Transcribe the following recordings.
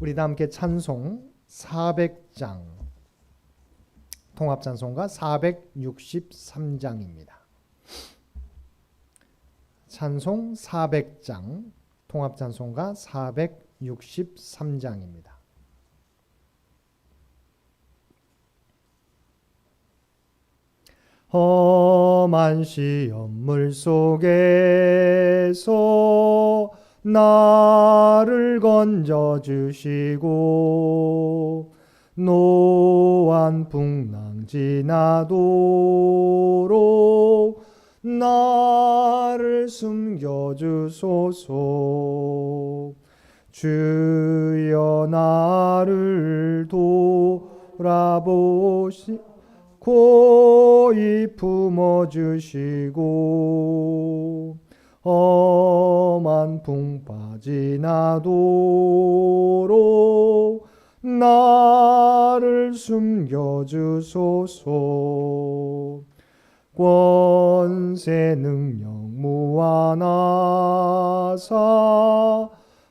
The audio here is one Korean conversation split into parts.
우리 다 함께 찬송 400장 통합 찬송가 463장입니다. 찬송 400장 통합 찬송가 463장입니다. 험한 시험물 속에서 나를 건져 주시고 노안 풍랑 지나도록 나를 숨겨 주소서. 주여 나를 돌아보시 고 이 품어 주시고 험한 풍파 지나도록 나를 숨겨주소서. 권세 능력 무한하사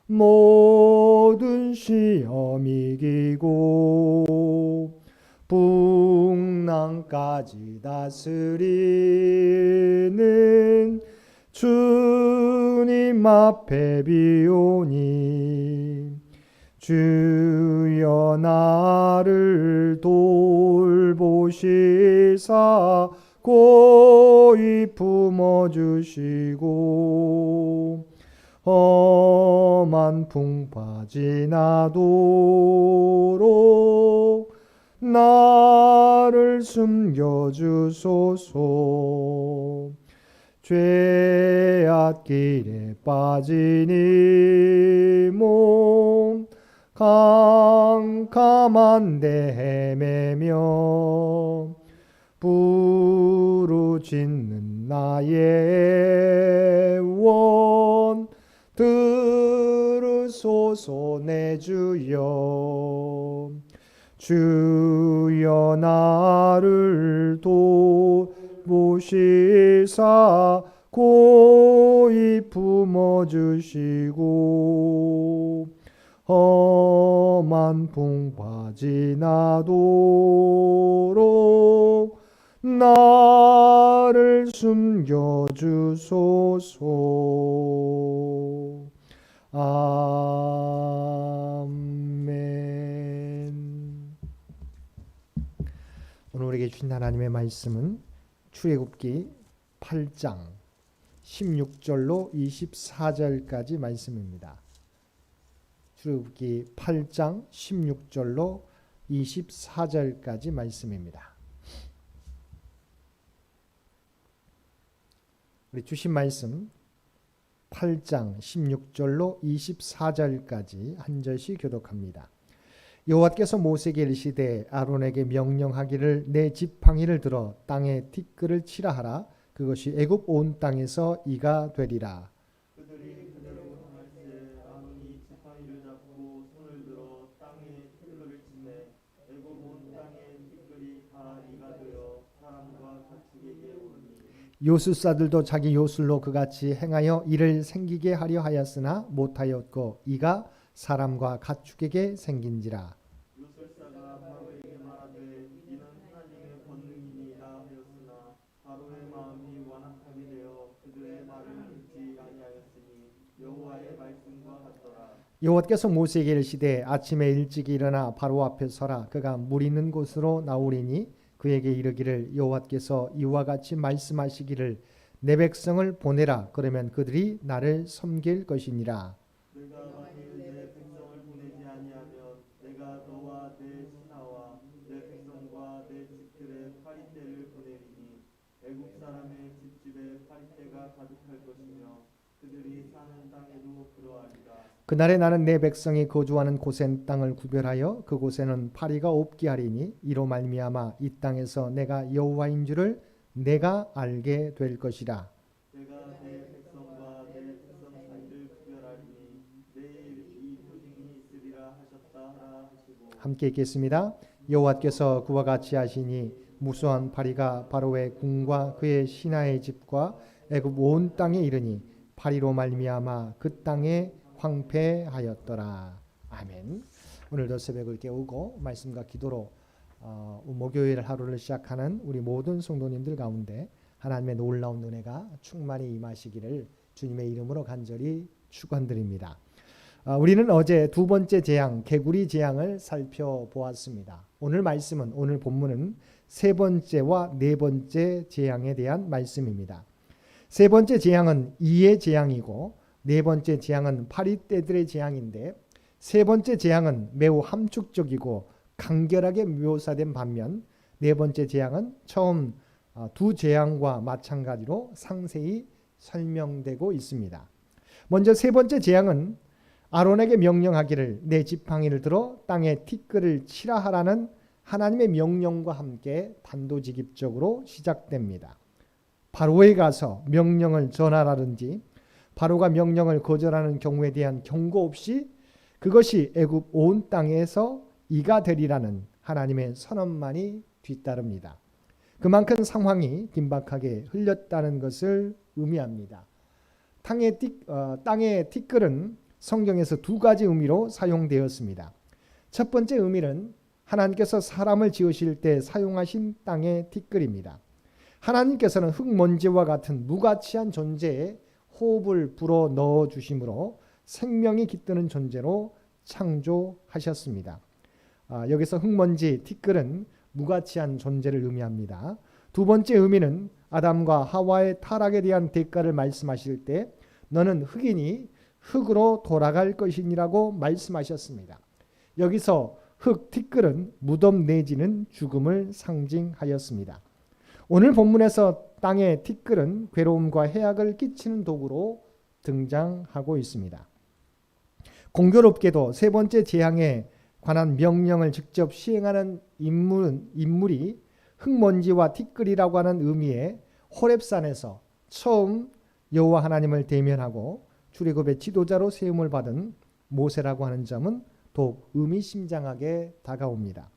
모든 시험 이기고 풍랑까지 다스리는 주 님 앞에 비오니 주여 나를 돌보시사 고이 품어주시고 험한 풍파 지나도록 나를 숨겨주소서 죄악 길에 빠진 이몸 캄캄한데 헤매며 부르짖는 나의 원 들으소서 내 주여. 주여 나를 돌 보시사 고이 품어주시고 험한 풍파 지나도록 나를 숨겨주소서. 아멘. 오늘 우리에게 주신 하나님의 말씀은 출애굽기 8장 16절로 24절까지 말씀입니다. 출애굽기 8장 16절로 24절까지 말씀입니다. 우리 주신 말씀 8장 16절로 24절까지 한 절씩 교독합니다. 여호와께서 모세에게 이르시되 아론에게 명령하기를 내 지팡이를 들어 땅에 티끌을 치라 하라. 그것이 애굽 온 땅에서 이가 되리라. 요술사들도 자기 요술로 그같이 행하여 이를 생기게 하려 하였으나 못하였고 이가 사람과 가축에게 생긴지라 요술사가 바로에게 말하되 이는 하나님의 권능이니라 하였으나 바로의 마음이 완악하게 되어 그들의 말을 듣지 아니하였으니 여호와께서 모세에게 이르시되 아침에 일찍 일어나 바로 앞에 서라. 그가 물 있는 곳으로 나오리니 그에게 이르기를 여호와께서 이와 같이 말씀하시기를 내 백성을 보내라. 그러면 그들이 나를 섬길 것이니라 내가 만일 내 백성을 보내지 아니하면 내가 너와 내 신하와 내 백성과 내 집들의 파리떼를 보내리니 애굽 사람의 집집에 파리떼가 가득할 것이며 그들이 사는 땅에도 그날에 나는 내 백성이 거주하는 곳엔 땅을 구별하여 그곳에는 파리가 없게 하리니 이로 말미암아 이 땅에서 내가 여호와인 줄을 내가 알게 될 것이라 함께 읽겠습니다. 여호와께서 그와 같이 하시니 무수한 파리가 바로의 궁과 그의 신하의 집과 애굽 온 땅에 이르니 파리로 말미암아 그 땅에 황폐하였더라. 아멘. 오늘도 새벽을 깨우고 말씀과 기도로 어, 목요일 하루를 시작하는 우리 모든 성도님들 가운데 하나님의 놀라운 은혜가 충만히 임하시기를 주님의 이름으로 간절히 축원드립니다. 아, 우리는 어제 두 번째 재앙 개구리 재앙을 살펴보았습니다. 오늘 말씀은 오늘 본문은 세 번째와 네 번째 재앙에 대한 말씀입니다. 세 번째 재앙은 이의 재앙이고 네 번째 재앙은 파리떼들의 재앙인데 세 번째 재앙은 매우 함축적이고 간결하게 묘사된 반면 네 번째 재앙은 처음 아, 두 재앙과 마찬가지로 상세히 설명되고 있습니다. 먼저 세 번째 재앙은 아론에게 명령하기를 내 지팡이를 들어 땅에 티끌을 치라 하라는 하나님의 명령과 함께 단도직입적으로 시작됩니다. 바로에 가서 명령을 전하라든지 바로가 명령을 거절하는 경우에 대한 경고 없이 그것이 애굽 온 땅에서 이가 되리라는 하나님의 선언만이 뒤따릅니다. 그만큼 상황이 긴박하게 흘렸다는 것을 의미합니다. 땅의, 띠, 어, 땅의 티끌은 성경에서 두 가지 의미로 사용되었습니다. 첫 번째 의미는 하나님께서 사람을 지으실 때 사용하신 땅의 티끌입니다. 하나님께서는 흙먼지와 같은 무가치한 존재에 호흡을 불어 넣어 주심으로 생명이 깃드는 존재로 창조하셨습니다. 아, 여기서 흙먼지 티끌은 무가치한 존재를 의미합니다. 두 번째 의미는 아담과 하와의 타락에 대한 대가를 말씀하실 때 너는 흙이니 흙으로 돌아갈 것이니라고 말씀하셨습니다. 여기서 흙 티끌은 무덤 내지는 죽음을 상징하였습니다. 오늘 본문에서 땅의 티끌은 괴로움과 해악을 끼치는 도구로 등장하고 있습니다. 공교롭게도 세 번째 재앙에 관한 명령을 직접 시행하는 인물은 인물이 흙먼지와 티끌이라고 하는 의미의 호렙산에서 처음 여호와 하나님을 대면하고 출애굽의 지도자로 세움을 받은 모세라고 하는 점은 더욱 의미심장하게 다가옵니다.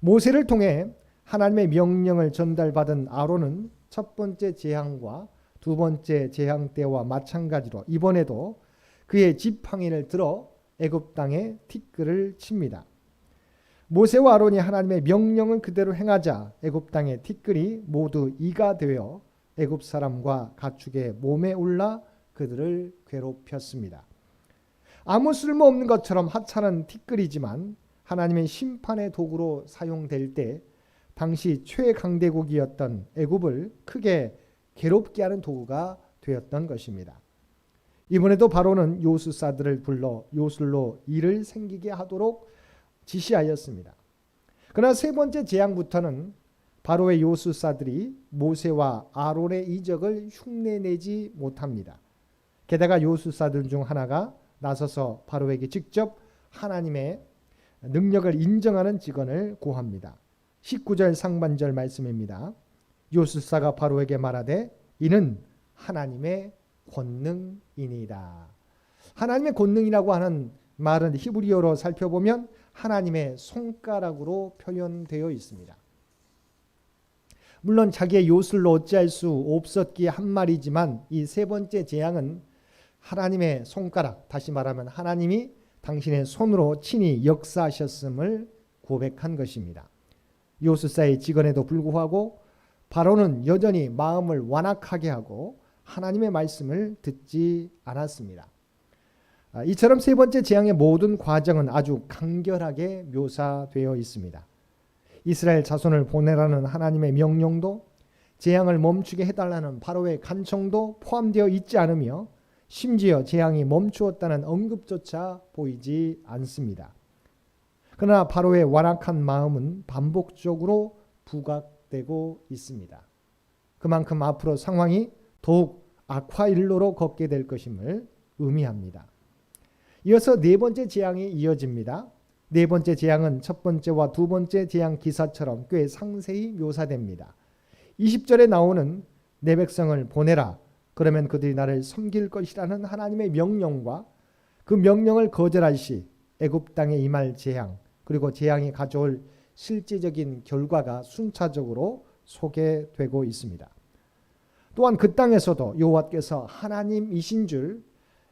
모세를 통해 하나님의 명령을 전달받은 아론은 첫 번째 재앙과 두 번째 재앙 때와 마찬가지로 이번에도 그의 지팡이를 들어 애굽 땅에 티끌을 칩니다. 모세와 아론이 하나님의 명령을 그대로 행하자 애굽 땅의 티끌이 모두 이가 되어 애굽 사람과 가축의 몸에 올라 그들을 괴롭혔습니다. 아무 쓸모없는 것처럼 하찮은 티끌이지만 하나님의 심판의 도구로 사용될 때 당시 최강대국이었던 애굽을 크게 괴롭게 하는 도구가 되었던 것입니다. 이번에도 바로는 요술사들을 불러 요술로 일을 생기게 하도록 지시하였습니다. 그러나 세 번째 재앙부터는 바로의 요술사들이 모세와 아론의 이적을 흉내내지 못합니다. 게다가 요술사들 중 하나가 나서서 바로에게 직접 하나님의 능력을 인정하는 직언을 고합니다. 19절 상반절 말씀입니다. 요술사가 바로에게 말하되 이는 하나님의 권능이니라. 하나님의 권능이라고 하는 말은 히브리어로 살펴보면 하나님의 손가락으로 표현되어 있습니다. 물론 자기의 요술로 어찌할 수 없었기에 한 말이지만 이 세 번째 재앙은 하나님의 손가락, 다시 말하면 하나님이 당신의 손으로 친히 역사하셨음을 고백한 것입니다. 요술사의 직언에도 불구하고 바로는 여전히 마음을 완악하게 하고 하나님의 말씀을 듣지 않았습니다. 아, 이처럼 세 번째 재앙의 모든 과정은 아주 간결하게 묘사되어 있습니다. 이스라엘 자손을 보내라는 하나님의 명령도 재앙을 멈추게 해달라는 바로의 간청도 포함되어 있지 않으며 심지어 재앙이 멈추었다는 언급조차 보이지 않습니다. 그러나 바로의 완악한 마음은 반복적으로 부각되고 있습니다. 그만큼 앞으로 상황이 더욱 악화일로로 걷게 될 것임을 의미합니다. 이어서 네 번째 재앙이 이어집니다. 네 번째 재앙은 첫 번째와 두 번째 재앙 기사처럼 꽤 상세히 묘사됩니다. 20절에 나오는 내 백성을 보내라. 그러면 그들이 나를 섬길 것이라는 하나님의 명령과 그 명령을 거절할 시 애굽 땅에 임할 재앙 그리고 재앙이 가져올 실제적인 결과가 순차적으로 소개되고 있습니다. 또한 그 땅에서도 여호와께서 하나님이신 줄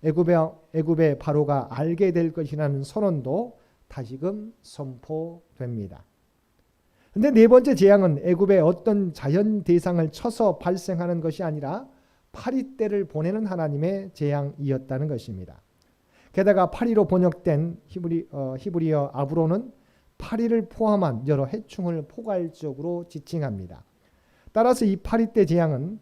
애굽의 애굽의 바로가 알게 될 것이라는 선언도 다시금 선포됩니다. 근데 네 번째 재앙은 애굽의 어떤 자연 대상을 쳐서 발생하는 것이 아니라 파리 때를 보내는 하나님의 재앙이었다는 것입니다. 게다가 파리로 번역된 히브리, 어, 히브리어 아브로는 파리를 포함한 여러 해충을 포괄적으로 지칭합니다. 따라서 이 파리 때 재앙은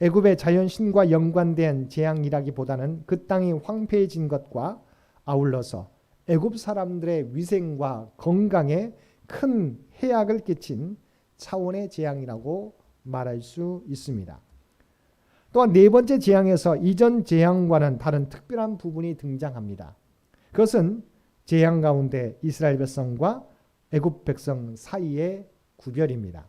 애굽의 자연신과 연관된 재앙이라기보다는 그 땅이 황폐해진 것과 아울러서 애굽 사람들의 위생과 건강에 큰 해악을 끼친 차원의 재앙이라고 말할 수 있습니다. 또한 네 번째 재앙에서 이전 재앙과는 다른 특별한 부분이 등장합니다. 그것은 재앙 가운데 이스라엘 백성과 애굽 백성 사이의 구별입니다.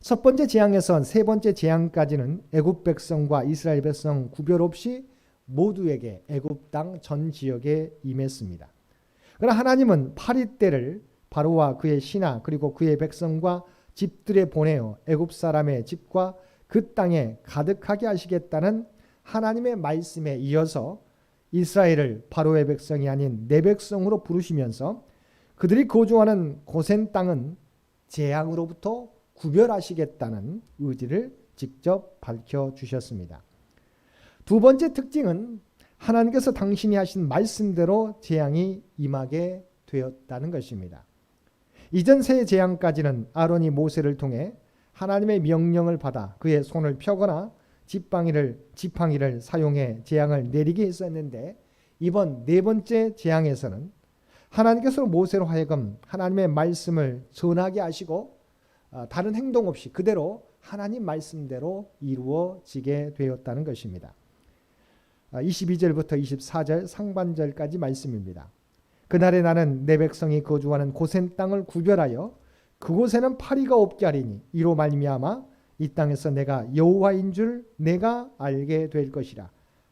첫 번째 재앙에선 세 번째 재앙까지는 애굽 백성과 이스라엘 백성 구별 없이 모두에게 애굽 땅 전 지역에 임했습니다. 그러나 하나님은 파리 때를 바로와 그의 신하 그리고 그의 백성과 집들에 보내어 애굽 사람의 집과 그 땅에 가득하게 하시겠다는 하나님의 말씀에 이어서 이스라엘을 바로의 백성이 아닌 내 백성으로 부르시면서 그들이 거주하는 고센 땅은 재앙으로부터 구별하시겠다는 의지를 직접 밝혀 주셨습니다. 두 번째 특징은 하나님께서 당신이 하신 말씀대로 재앙이 임하게 되었다는 것입니다. 이전 세 재앙까지는 아론이 모세를 통해 하나님의 명령을 받아 그의 손을 펴거나 지팡이를 지팡이를 사용해 재앙을 내리게 했었는데 이번 네 번째 재앙에서는 하나님께서 모세로 하여금 하나님의 말씀을 전하게 하시고 어, 다른 행동 없이 그대로 하나님 말씀대로 이루어지게 되었다는 것입니다. 22절부터 24절 상반절까지 말씀입니다. 그날에 나는 내 백성이 거주하는 고센 땅을 구별하여 그곳에는 파리가 없게 하리니 이로 말미암아 이 땅에서 내가 여호와인 줄 내가 알게 될 것이라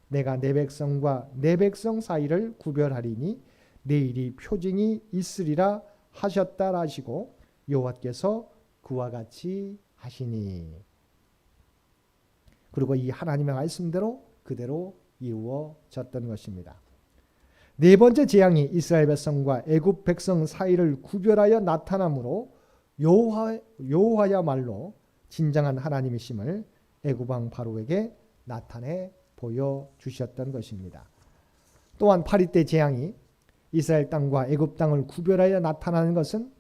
내가 내 백성과 내 백성 사이를 구별하리니 내일이 표징이 있으리라 하셨다 하시고 여호와께서 그와 같이 하시니 그리고 이 하나님의 말씀대로 그대로 이루어졌던 것입니다. 네 번째 재앙이 이스라엘 백성과 애굽 백성 사이를 구별하여 나타나므로 여호와야말로 진정한 하나님이심을 애굽 왕 바로에게 나타내 보여 주셨던 것입니다. 또한 파리 때 재앙이 이스라엘 땅과 애굽 땅을 구별하여 나타나는 것은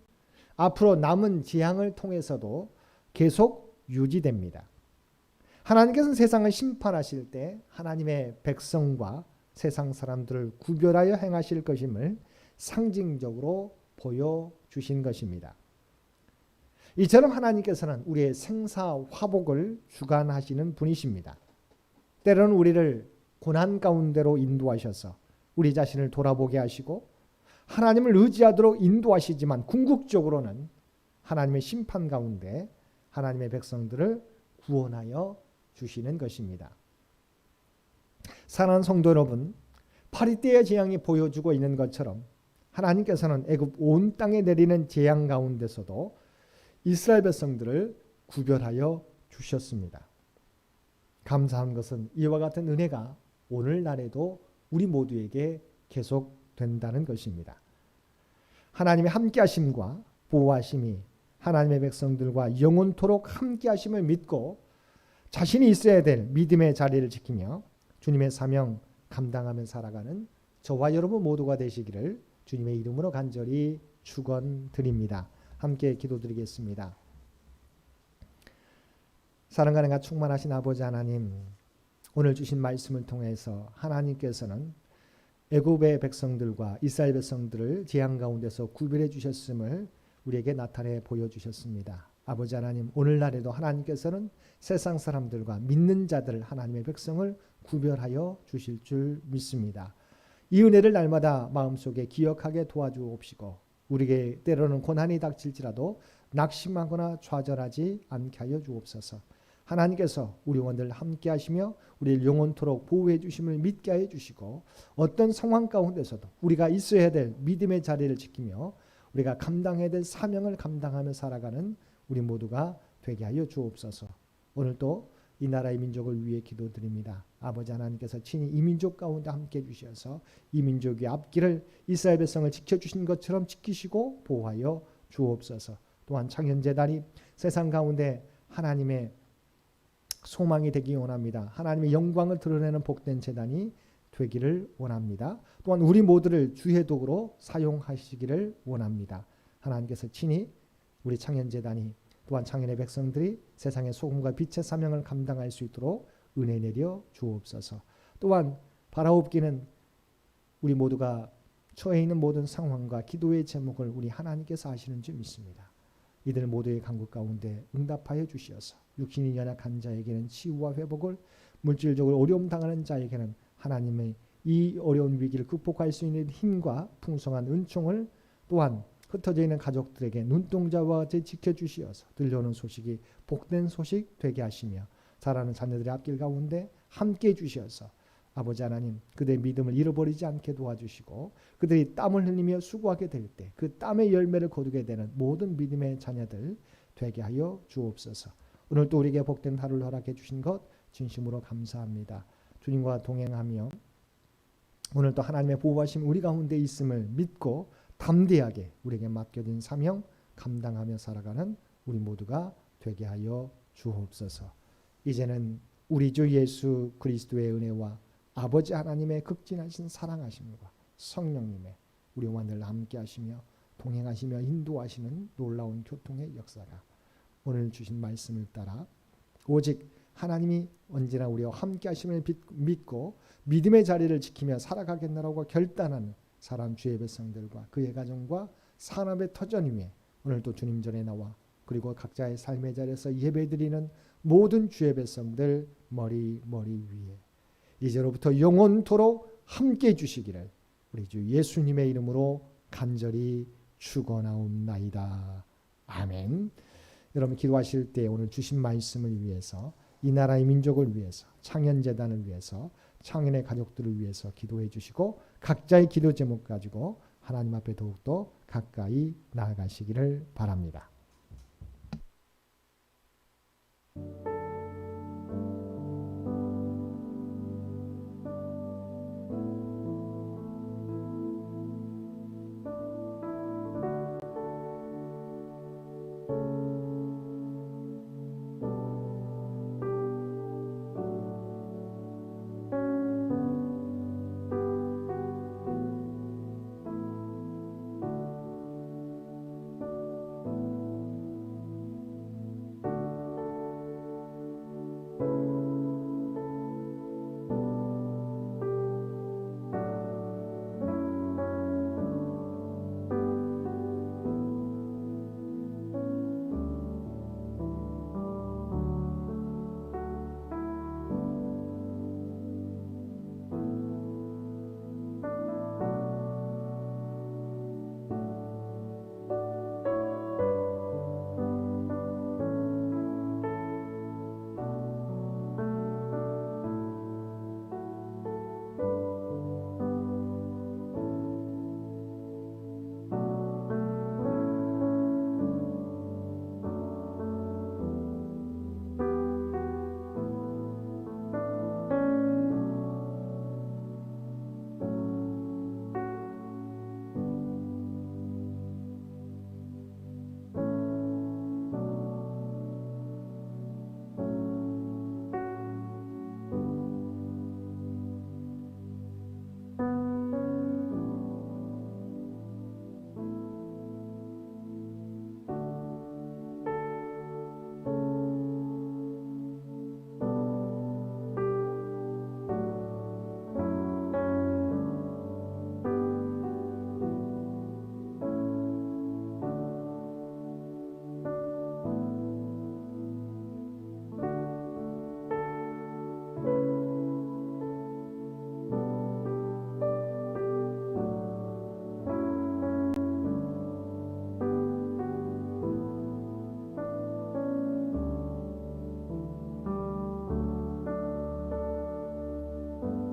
앞으로 남은 재앙을 통해서도 계속 유지됩니다. 하나님께서는 세상을 심판하실 때 하나님의 백성과 세상 사람들을 구별하여 행하실 것임을 상징적으로 보여 주신 것입니다. 이처럼 하나님께서는 우리의 생사 화복을 주관하시는 분이십니다. 때로는 우리를 고난 가운데로 인도하셔서 우리 자신을 돌아보게 하시고 하나님을 의지하도록 인도하시지만 궁극적으로는 하나님의 심판 가운데 하나님의 백성들을 구원하여 주시는 것입니다. 사랑하는 성도 여러분, 파리 때의 재앙이 보여주고 있는 것처럼 하나님께서는 애굽 온 땅에 내리는 재앙 가운데서도 이스라엘 백성들을 구별하여 주셨습니다. 감사한 것은 이와 같은 은혜가 오늘날에도 우리 모두에게 계속 된다는 것입니다. 하나님의 함께하심과 보호하심이 하나님의 백성들과 영원토록 함께하심을 믿고 자신이 있어야 될 믿음의 자리를 지키며 주님의 사명 감당하며 살아가는 저와 여러분 모두가 되시기를 주님의 이름으로 간절히 축원드립니다. 함께 기도드리겠습니다. 사랑과 내가 충만하신 아버지 하나님, 오늘 주신 말씀을 통해서 하나님께서는 애굽의 백성들과 이스라엘 백성들을 재앙 가운데서 구별해 주셨음을 우리에게 나타내 보여 주셨습니다. 아버지 하나님, 오늘날에도 하나님께서는 세상 사람들과 믿는 자들 하나님의 백성을 구별하여 주실 줄 믿습니다. 이 은혜를 날마다 마음속에 기억하게 도와주옵시고 우리에게 때로는 고난이 닥칠지라도 낙심하거나 좌절하지 않게 하여 주옵소서. 하나님께서 우리 원들 함께 하시며 우리를 영원토록 보호해 주심을 믿게 하여 주시고 어떤 상황 가운데서도 우리가 있어야 될 믿음의 자리를 지키며 우리가 감당해야 될 사명을 감당하며 살아가는 우리 모두가 되게 하여 주옵소서. 오늘도 이 나라의 민족을 위해 기도드립니다. 아버지 하나님께서 친히 이 민족 가운데 함께 해 주셔서 이 민족의 앞길을 이스라엘 백성을 지켜 주신 것처럼 지키시고 보호하여 주옵소서. 또한 창현 재단이 세상 가운데 하나님의 소망이 되기 원합니다. 하나님의 영광을 드러내는 복된 재단이 되기를 원합니다. 또한 우리 모두를 주의 도구로 사용하시기를 원합니다. 하나님께서 친히 우리 창현 재단이 또한 창현의 백성들이 세상의 소금과 빛의 사명을 감당할 수 있도록 은혜 내려 주옵소서. 또한 바라옵기는 우리 모두가 처해 있는 모든 상황과 기도의 제목을 우리 하나님께서 아시는 줄 믿습니다. 이들 모두의 간구 가운데 응답하여 주시어서 육신이 연약한 자에게는 치유와 회복을 물질적으로 어려움 당하는 자에게는 하나님의 이 어려운 위기를 극복할 수 있는 힘과 풍성한 은총을 또한 흩어져 있는 가족들에게 눈동자와 같이 지켜주시어서 들려오는 소식이 복된 소식 되게 하시며 자라는 자녀들의 앞길 가운데 함께 해주시어서 아버지 하나님 그들의 믿음을 잃어버리지 않게 도와주시고 그들이 땀을 흘리며 수고하게 될 때 그 땀의 열매를 거두게 되는 모든 믿음의 자녀들 되게 하여 주옵소서. 오늘 또 우리에게 복된 하루를 허락해 주신 것 진심으로 감사합니다. 주님과 동행하며 오늘 또 하나님의 보호하심 우리 가운데 있음을 믿고 담대하게 우리에게 맡겨진 사명 감당하며 살아가는 우리 모두가 되게 하여 주옵소서. 이제는 우리 주 예수 그리스도의 은혜와 아버지 하나님의 극진하신 사랑하심과 성령님의 우리와 늘 함께 하시며 동행하시며 인도하시는 놀라운 교통의 역사가 오늘 주신 말씀을 따라 오직 하나님이 언제나 우리와 함께 하심을 믿고 믿음의 자리를 지키며 살아가겠노라고 결단하는 사람 주의 백성들과 그의 가정과 산업의 터전 위에 오늘도 주님 전에 나와 그리고 각자의 삶의 자리에서 예배드리는 모든 주의 백성들 머리 머리 위에 이제로부터 영원토록 함께 해 주시기를 우리 주 예수님의 이름으로 간절히 축원하옵나이다. 아멘. 여러분 기도하실 때 오늘 주신 말씀을 위해서 이 나라의 민족을 위해서 창현 재단을 위해서 창현의 가족들을 위해서 기도해 주시고 각자의 기도 제목 가지고 하나님 앞에 더욱더 가까이 나아가시기를 바랍니다.